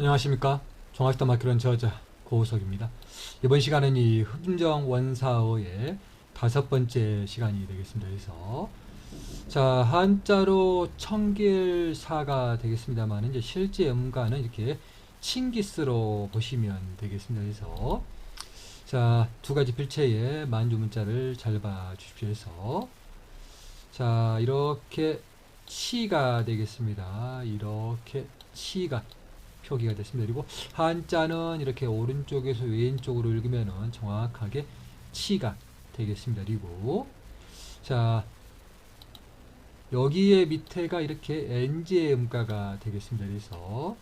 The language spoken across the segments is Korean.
안녕하십니까? 종합시다 마키론 저자 고우석입니다. 이번 시간은 이 흑인정 원사어의 다섯 번째 시간이 되겠습니다. 그래서 자 한자로 청길사가 되겠습니다만 이제 실제 음가는 이렇게 칭기스로 보시면 되겠습니다. 그래서 자 두 가지 필체의 만주 문자를 잘 봐주십시오. 해서 자 이렇게 치가 되겠습니다. 이렇게 치가 표기가 됐습니다. 그리고 한자는 이렇게 오른쪽에서 왼쪽으로 읽으면은 정확하게 치가 되겠습니다. 그리고 자 여기에 밑에가 이렇게 NG의 음가가 되겠습니다. 그래서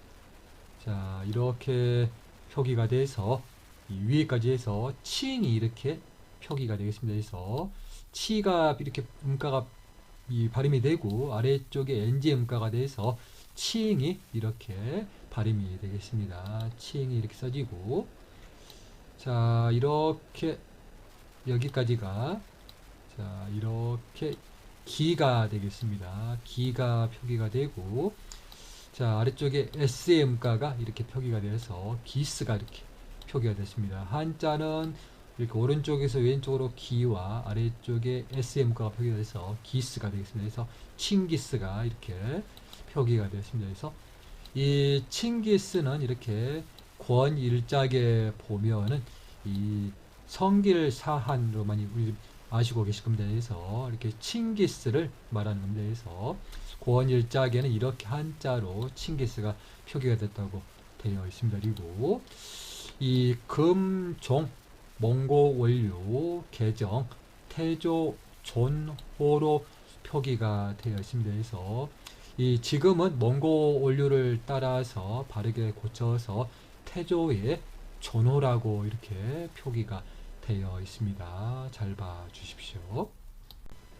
자 이렇게 표기가 돼서 이 위에까지 해서 칭이 이렇게 표기가 되겠습니다. 그래서 치가 이렇게 음가가 이 발음이 되고 아래쪽에 NG 음가가 돼서 칭이 이렇게 발음이 되겠습니다. 칭이 이렇게 써지고 자 이렇게 여기까지가 자 이렇게 기가 되겠습니다. 기가 표기가 되고 자 아래쪽에 SM가가 이렇게 표기가 돼서 기스가 이렇게 표기가 됐습니다. 한자는 이렇게 오른쪽에서 왼쪽으로 기와 아래쪽에 SM가가 표기가 돼서 기스가 되겠습니다. 그래서 칭기스가 이렇게 표기가 되었습니다. 그래서 이 칭기스는 이렇게 권일작에 보면은 이 성길사한으로 많이 아시고 계실 겁니다. 그래서 이렇게 칭기스를 말하는 겁니다. 그래서 권일작에는 이렇게 한자로 칭기스가 표기가 됐다고 되어 있습니다. 그리고 이 금종 몽고 원료 개정 태조 존호로 표기가 되어 있습니다. 그래서 이 지금은 몽고 원료를 따라서 바르게 고쳐서 태조의 존호라고 이렇게 표기가 되어 있습니다. 잘 봐 주십시오.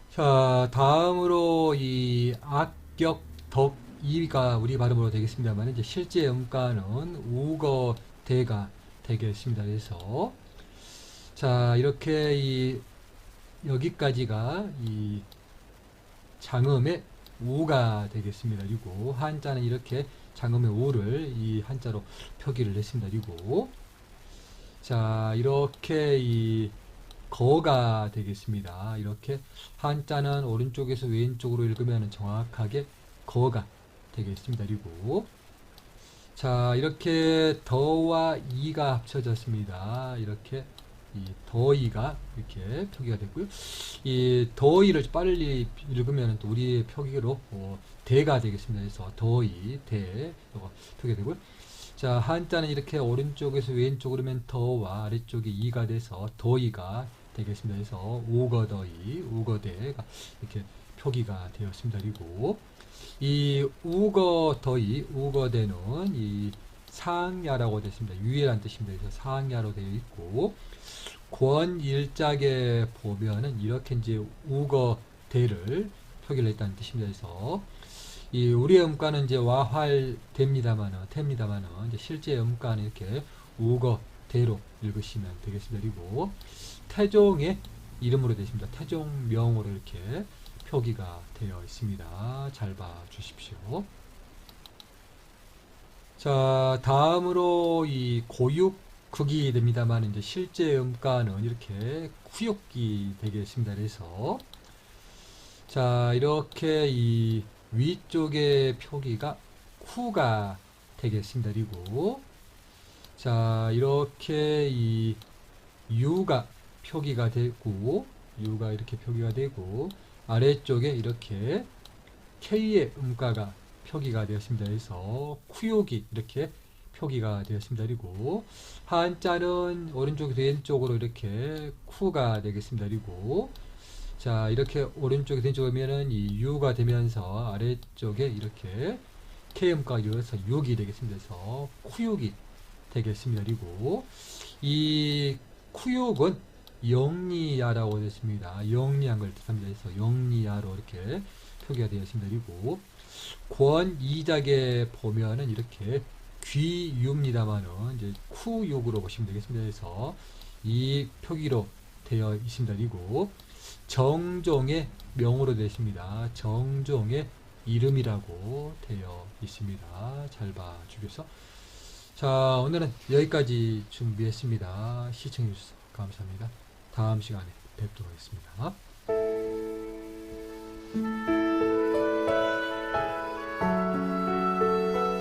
자, 다음으로 이 악격 덕 이가 우리 발음으로 되겠습니다만 이제 실제 음가는 우거 대가 되겠습니다. 그래서 자, 이렇게 이 여기까지가 이 장음의 우가 되겠습니다. 그리고 한자는 이렇게 장음의 우를 이 한자로 표기를 했습니다. 그리고 자 이렇게 이 거가 되겠습니다. 이렇게 한자는 오른쪽에서 왼쪽으로 읽으면 정확하게 거가 되겠습니다. 그리고 자 이렇게 더와 이가 합쳐졌습니다. 이렇게 이 더이가 이렇게 표기가 됐고요. 이 더이를 빨리 읽으면 또 우리의 표기로 어, 대가 되겠습니다. 그래서 더이 대 이거 표기가 되고요. 자 한자는 이렇게 오른쪽에서 왼쪽으로 면 더와 아래쪽에 이가 돼서 더이가 되겠습니다. 그래서 우거더이 우거대가 이렇게 표기가 되었습니다. 그리고 이 우거더이 우거대는 이 상야라고 되어 습니다 유예란 뜻입니다. 그래서 상야로 되어 있고 권일작에 보면은 이렇게 이제 우거 대를 표기를 했다는 뜻입니다. 그래서 이 우리의 음가는 이제 와활됩니다만은 됩니다만은 이제 실제 음가는 이렇게 우거 대로 읽으시면 되겠습니다. 그리고 태종의 이름으로 되십니다. 태종명으로 이렇게 표기가 되어 있습니다. 잘 봐 주십시오. 자, 다음으로 이 고육 극이 됩니다만 이제 실제 음가는 이렇게 쿠육기 되겠습니다. 그래서 자, 이렇게 이 위쪽의 표기가 쿠가 되겠습니다. 그리고 자, 이렇게 이 유가 표기가 되고 유가 이렇게 표기가 되고 아래쪽에 이렇게 K의 음가가 표기가 되었습니다. 그래서 쿠욕이 이렇게 표기가 되었습니다. 그리고 한자는 오른쪽에서 왼쪽으로 이렇게 쿠가 되겠습니다. 그리고 자 이렇게 오른쪽에서 왼쪽으로 면은 이 유가 되면서 아래쪽에 이렇게 K음가가 이어서 6이 되겠습니다. 그래서 쿠육이 되겠습니다. 그리고 이 쿠육은 영리야라고 되었습니다. 영리한 걸 뜻합니다. 그래서 영리야로 이렇게 표기가 되어 있습니다. 그리고 권이작에 보면은 이렇게 귀유입니다만은 이제 쿠육으로 보시면 되겠습니다. 그래서 이 표기로 되어 있습니다. 그리고 정종의 명으로 되어 있습니다. 정종의 이름이라고 되어 있습니다. 잘 봐주겠어. 자, 오늘은 여기까지 준비했습니다. 시청해주셔서 감사합니다. 다음 시간에 뵙도록 하겠습니다.